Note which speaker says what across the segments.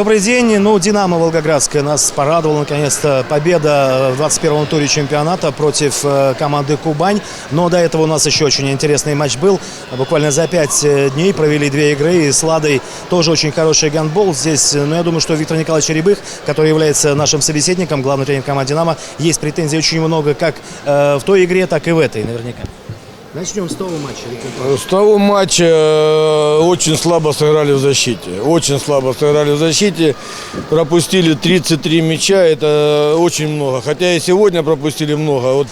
Speaker 1: Добрый день. Ну, «Динамо» Волгоградская нас порадовала наконец-то победа в 21-м туре чемпионата против э, команды «Кубань». Но до этого у нас еще очень интересный матч был. Буквально за пять э, дней провели две игры. И с «Ладой» тоже очень хороший гандбол. Здесь, э, ну, я думаю, что Виктор Николаевич Рябых, который является нашим собеседником, главный тренер команды «Динамо», есть претензий очень много как в той игре, так и в этой наверняка. Начнем с того матча.
Speaker 2: С того матча э, очень слабо сыграли в защите. Очень слабо сыграли в защите. Пропустили 33 мяча. Это очень много. Хотя и сегодня пропустили много. Вот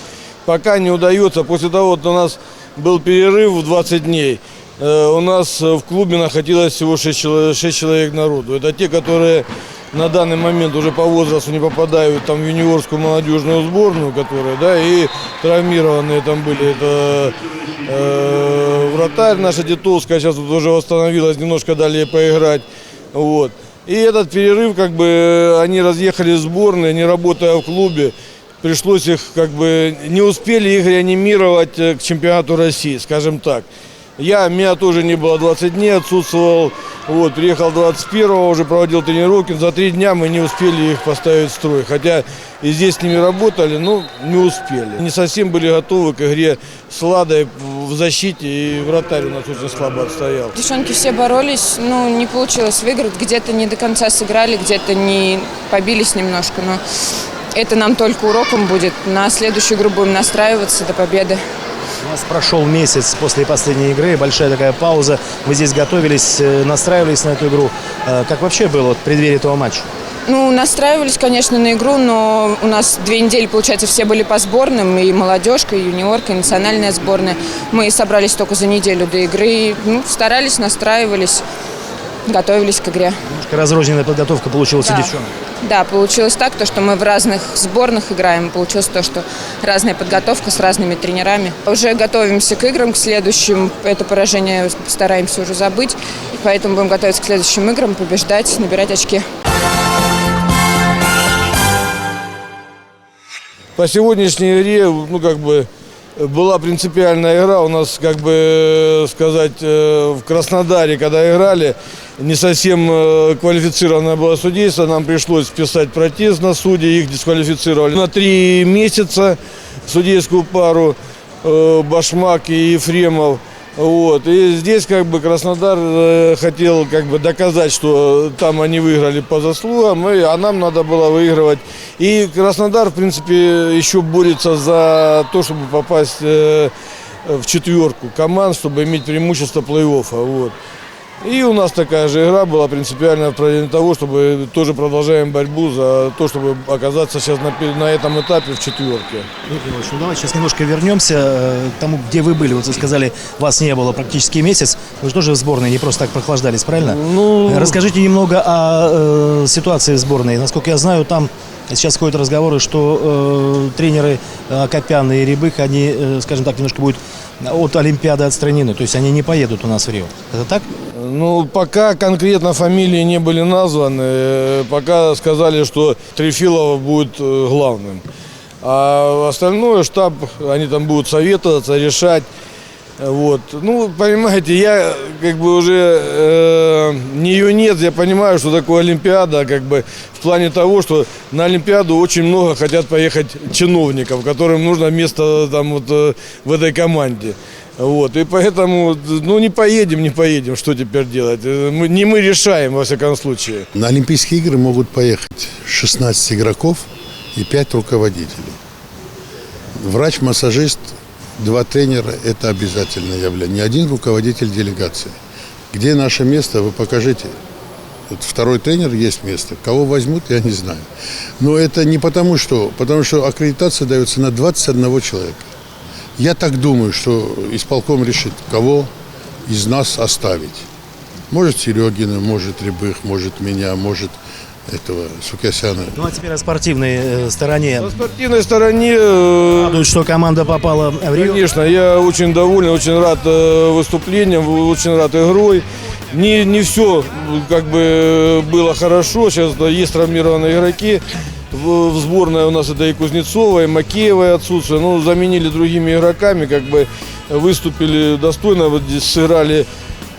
Speaker 2: пока не удается. После того, вот у нас был перерыв в 20 дней. э, У нас в клубе находилось всего 6 человек, 6 человек народу. Это те, которые на данный момент уже по возрасту не попадают там в юниорскую молодежную сборную, которая, да, и травмированные там были. Это э, вратарь наша Детовская, сейчас вот уже восстановилась, немножко дали поиграть. Вот. И этот перерыв, как бы, они разъехались в сборные, не работая в клубе. Пришлось их, как бы, не успели их реанимировать э, к чемпионату России, скажем так. Я, меня тоже не было 20 дней, отсутствовал. Вот, приехал 21-го, уже проводил тренировки. За три дня мы не успели их поставить в строй. Хотя и здесь с ними работали, но не успели. Не совсем были готовы к игре с Ладой в защите. И вратарь у нас очень слабо отстоял.
Speaker 3: Девчонки все боролись, ну, не получилось выиграть. Где-то не до конца сыграли, где-то не побились немножко, но это нам только уроком будет. На следующую игру будем настраиваться до победы.
Speaker 1: У нас прошел месяц после последней игры, большая такая пауза. Вы здесь готовились, э, настраивались на эту игру. Э, Как вообще было вот, в преддверии этого матча?
Speaker 3: Ну, настраивались, конечно, на игру, но у нас две недели, получается, все были по сборным, и молодежка, и юниорка, и национальная сборная. Мы собрались только за неделю до игры, ну, старались, настраивались, готовились к игре.
Speaker 1: Немножко разрозненная подготовка получилась у
Speaker 3: Да.
Speaker 1: девчонок.
Speaker 3: Да, получилось так, то, что мы в разных сборных играем. Получилось то, что разная подготовка с разными тренерами. Уже готовимся к играм, к следующим. Это поражение стараемся уже забыть. И поэтому будем готовиться к следующим играм, побеждать, набирать очки.
Speaker 2: По сегодняшней игре, ну, как бы, была принципиальная игра. У нас, как бы сказать, э, в Краснодаре, когда играли, не совсем э, квалифицированное было судейство. Нам пришлось писать протест на судьи, их дисквалифицировали. На три месяца судейскую пару э, Башмак и Ефремов. Вот. И здесь как бы Краснодар э, хотел как бы доказать, что там они выиграли по заслугам, а нам надо было выигрывать. И Краснодар, в принципе, еще борется за то, чтобы попасть в четверку команд, чтобы иметь преимущество плей-оффа. Вот. И у нас такая же игра была принципиально в направлении того, чтобы тоже продолжаем борьбу за то, чтобы оказаться сейчас на, на этом этапе в четверке.
Speaker 1: Николаевич, ну давайте сейчас немножко вернемся э, к тому, где вы были. Вот вы сказали, вас не было практически месяц. Вы же тоже в сборной не просто так прохлаждались, правильно?
Speaker 2: Ну,
Speaker 1: Расскажите немного о э, ситуации в сборной. Насколько я знаю, там сейчас ходят разговоры, что э, тренеры э, Копян и Рябых, они, э, скажем так, немножко будут от Олимпиады отстранены. То есть они не поедут у нас в Рио. Это так?
Speaker 2: Ну, пока конкретно фамилии не были названы, э, пока сказали, что Трефилова будет э, главным. А остальное штаб, они там будут советоваться, решать. Вот. Ну, понимаете, я как бы уже э, не юнец, я понимаю, что такое Олимпиада, как бы в плане того, что на Олимпиаду очень много хотят поехать чиновников, которым нужно место там вот э, в этой команде. Вот, и поэтому, ну, не поедем, не поедем, что теперь делать? Э, Мы, не мы решаем, во всяком случае.
Speaker 4: На Олимпийские игры могут поехать 16 игроков и 5 руководителей. Врач-массажист, два тренера – это обязательное явление. Один руководитель делегации. Где наше место, вы покажите. Вот второй тренер есть место. Кого возьмут, я не знаю. Но это не потому что, потому что аккредитация дается на 21 человека. Я так думаю, что исполком решит, кого из нас оставить. Может Серегина, может Рябых, может меня, может этого Сукасяна.
Speaker 1: Ну а теперь о спортивной э, стороне.
Speaker 2: На спортивной стороне, э,
Speaker 1: Радует, что команда попала в Рио.
Speaker 2: конечно, я очень доволен, очень рад э, выступлением, очень рад игрой. Не, не все как бы было хорошо, сейчас да, есть травмированные игроки. В, сборной у нас это и Кузнецова, и Макеева отсутствие. Ну, заменили другими игроками, как бы выступили достойно, вот здесь сыграли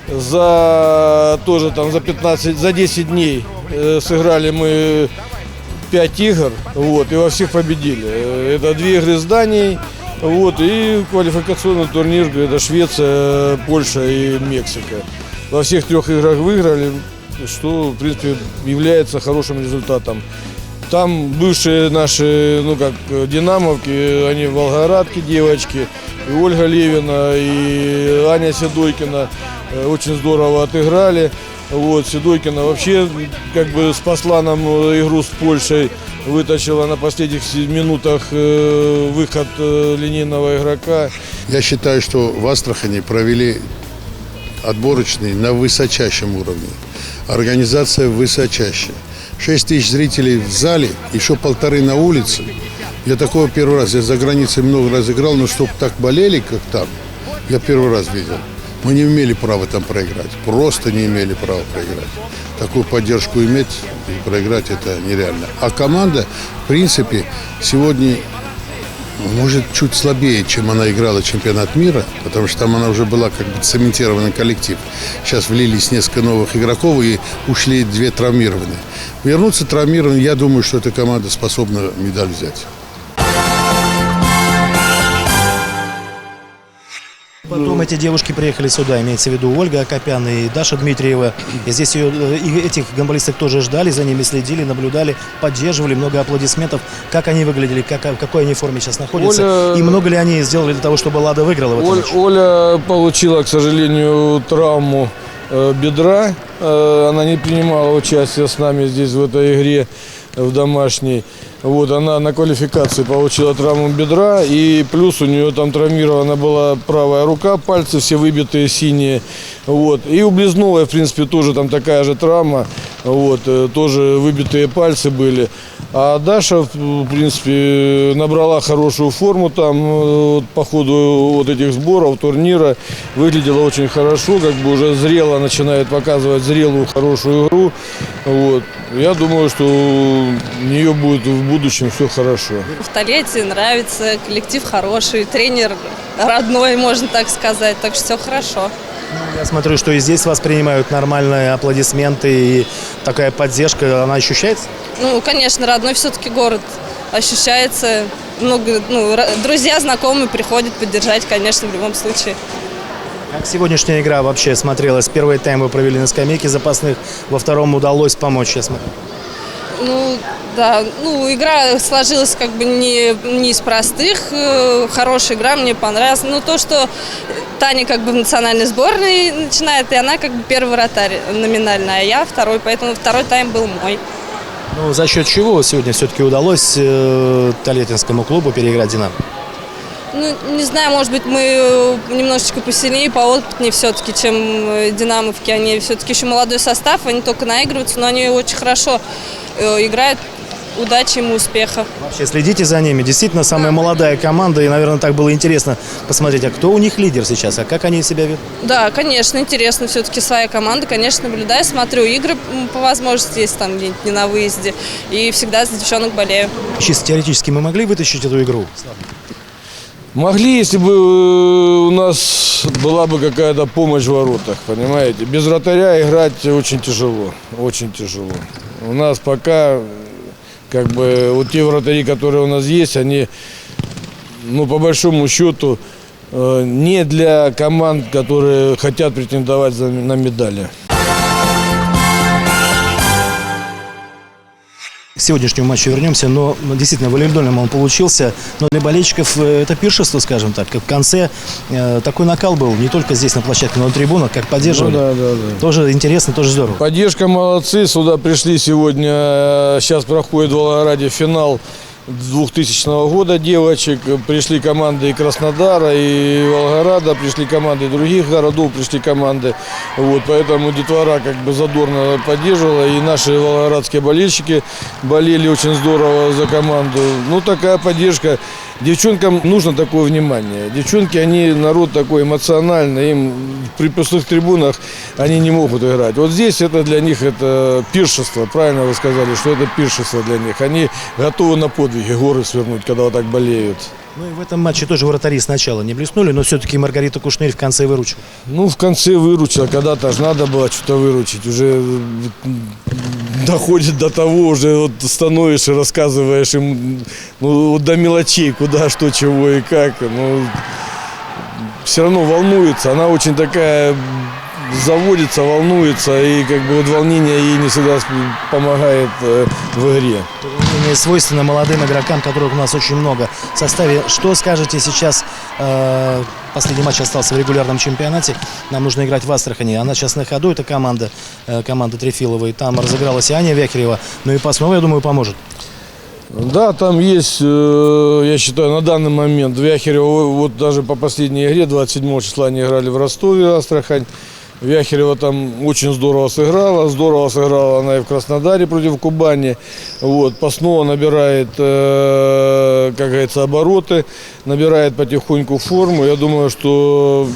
Speaker 2: За тоже там за 15, за 10 дней э, сыграли мы 5 игр, вот, и во всех победили. Э, Это две игры с Данией, вот, и квалификационный турнир, это Швеция, Польша и Мексика. Во всех трех играх выиграли, что, в принципе, является хорошим результатом. Там бывшие наши, ну как, динамовки, они волгоградки девочки, и Ольга Левина, и Аня Седойкина э, очень здорово отыграли. Вот, Седойкина вообще как бы спасла нам э, игру с Польшей, вытащила на последних минутах э, выход линейного игрока.
Speaker 4: Я считаю, что в Астрахани провели отборочный на высочайшем уровне. Организация высочайшая. 6 тысяч зрителей в зале, еще полторы на улице. Я такого первый раз, я за границей много раз играл, но чтобы так болели, как там, я первый раз видел. Мы не имели права там проиграть, просто не имели права проиграть. Такую поддержку иметь и проиграть это нереально. А команда, в принципе, сегодня может, чуть слабее, чем она играла чемпионат мира, потому что там она уже была как бы цементированный коллектив. Сейчас влились несколько новых игроков и ушли две травмированные. Вернуться травмированным, я думаю, что эта команда способна медаль взять.
Speaker 1: Потом эти девушки приехали сюда, имеется в виду Ольга Акопян и Даша Дмитриева. И здесь ее, э, и этих гонболисток тоже ждали, за ними следили, наблюдали, поддерживали, много аплодисментов. Как они выглядели, как, в какой они форме сейчас находятся?
Speaker 2: Оля-
Speaker 1: И много ли они сделали для того, чтобы Лада выиграла в
Speaker 2: Оль-? Оля получила, к сожалению, травму э, бедра. Э, она не принимала участие с нами здесь в этой игре в домашней. Вот, она на квалификации получила травму бедра, и плюс у нее там травмирована была правая рука, пальцы все выбитые синие. Вот. И у Близновой, в принципе, тоже там такая же травма, вот, э, тоже выбитые пальцы были. А Даша, в принципе, набрала хорошую форму там э, вот, по ходу вот этих сборов, турнира. Выглядела очень хорошо, как бы уже зрело начинает показывать зрелую, хорошую игру. Вот. Я думаю, что у нее будет в будущем все хорошо.
Speaker 5: В Тольятти нравится, коллектив хороший, тренер родной, можно так сказать, так что все хорошо.
Speaker 1: Я смотрю, что и здесь вас принимают нормальные аплодисменты и такая поддержка, она ощущается?
Speaker 5: Ну, конечно, родной все-таки город ощущается. Много, ну, друзья, знакомые приходят поддержать, конечно, в любом случае.
Speaker 1: Как сегодняшняя игра вообще смотрелась? Первый тайм вы провели на скамейке запасных, во втором удалось помочь, я смотрю.
Speaker 5: Ну, да, ну, игра сложилась как бы не, не из простых. э, Хорошая игра, мне понравилась. Ну, то, что Таня как бы в национальной сборной начинает, и она как бы первый вратарь номинально, а я второй, поэтому второй тайм был мой.
Speaker 1: Ну, за счет чего сегодня все-таки удалось э, Тольяттинскому клубу переиграть «Динамо»?
Speaker 5: Ну, не знаю, может быть, мы э, немножечко посильнее, поопытнее все-таки, чем э, «Динамовки». Они все-таки еще молодой состав, они только наигрываются, но они очень хорошо э, играют. Удачи им и успеха.
Speaker 1: Вообще следите за ними. Действительно, самая молодая команда, и, наверное, так было интересно посмотреть, а кто у них лидер сейчас, а как они себя ведут?
Speaker 5: Да, конечно, интересно. Все-таки своя команда. Конечно, наблюдаю, смотрю игры по возможности, если там где-нибудь не на выезде. И всегда за девчонок болею.
Speaker 1: Чисто теоретически мы могли вытащить эту игру?
Speaker 2: Могли, если бы э, у нас была бы какая-то помощь в воротах, понимаете? Без вратаря играть очень тяжело, очень тяжело. У нас пока, как бы, вот те вратари, которые у нас есть, они, ну, по большому счету, э, не для команд, которые хотят претендовать на медали.
Speaker 1: Сегодняшнему матчу вернемся, но ну, действительно волейбольным он получился. Но для болельщиков э, это пиршество, скажем так. Как в конце э, такой накал был не только здесь на площадке, но и на трибунах, как поддерживали.
Speaker 2: Ну да, да, да.
Speaker 1: Тоже интересно, тоже здорово.
Speaker 2: Поддержка молодцы. Сюда пришли сегодня. Сейчас проходит в Волгограде финал 2000 года девочек. Пришли команды и Краснодара, и Волгограда. Пришли команды других городов, пришли команды. Вот, поэтому детвора как бы задорно поддерживала. И наши волгоградские болельщики болели очень здорово за команду. Ну, такая поддержка. Девчонкам нужно такое внимание. Девчонки, они народ такой эмоциональный, им при пустых трибунах они не могут играть. Вот здесь это для них это пиршество, правильно вы сказали, что это пиршество для них. Они готовы на подвиги горы свернуть, когда вот так болеют.
Speaker 1: Ну и в этом матче тоже вратари сначала не блеснули, но все-таки Маргарита Кушнырь в конце выручила.
Speaker 2: Ну, в конце выручила, когда-то же надо было что-то выручить. Уже м, доходит до того, уже вот становишь рассказываешь им ну, до мелочей, куда, что, чего и как. Ну, все равно волнуется. Она очень такая заводится, волнуется, и как бы вот волнение ей не всегда помогает э, в игре.
Speaker 1: Волнение свойственно молодым игрокам, которых у нас очень много в составе. Что скажете сейчас? э, последний матч остался в регулярном чемпионате. Нам нужно играть в Астрахани. Она сейчас на ходу, это команда, э, команда Трефиловой. Там разыгралась и Аня Вякерева. Ну и Пасмова, я думаю, поможет.
Speaker 2: Да, там есть, э, я считаю, на данный момент Вяхерева, вот даже по последней игре, 27 числа они играли в Ростове, Астрахань. Вяхерева там очень здорово сыграла, здорово сыграла она и в Краснодаре против Кубани. Вот, Паснова набирает, э, как говорится, обороты, набирает потихоньку форму. Я думаю, что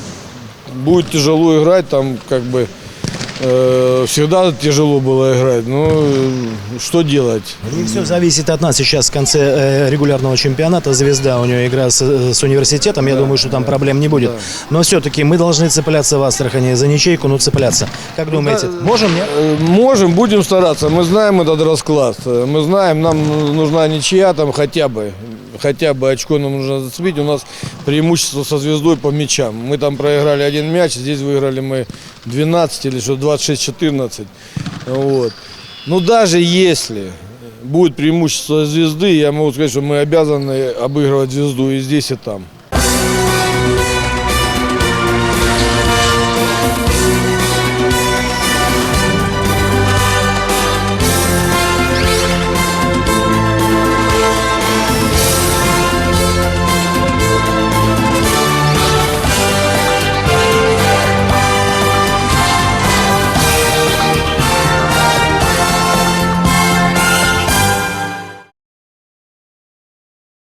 Speaker 2: будет тяжело играть, там как бы всегда тяжело было играть, но э, что делать?
Speaker 1: И все зависит от нас сейчас в конце э, регулярного чемпионата. Звезда у нее игра с, э, с университетом. Я думаю, что там проблем не будет. Но все-таки мы должны цепляться в Астрахани за ничейку, ну цепляться. Как думаете, можем, нет?
Speaker 2: Э, Можем, будем стараться. Мы знаем этот расклад. Э, Мы знаем, нам нужна ничья там хотя бы. Хотя бы очко нам нужно зацепить. У нас преимущество со звездой по мячам. Мы там проиграли один мяч, здесь выиграли мы 12 или что 26-14. Вот. Но даже если будет преимущество звезды, я могу сказать, что мы обязаны обыгрывать звезду и здесь, и там.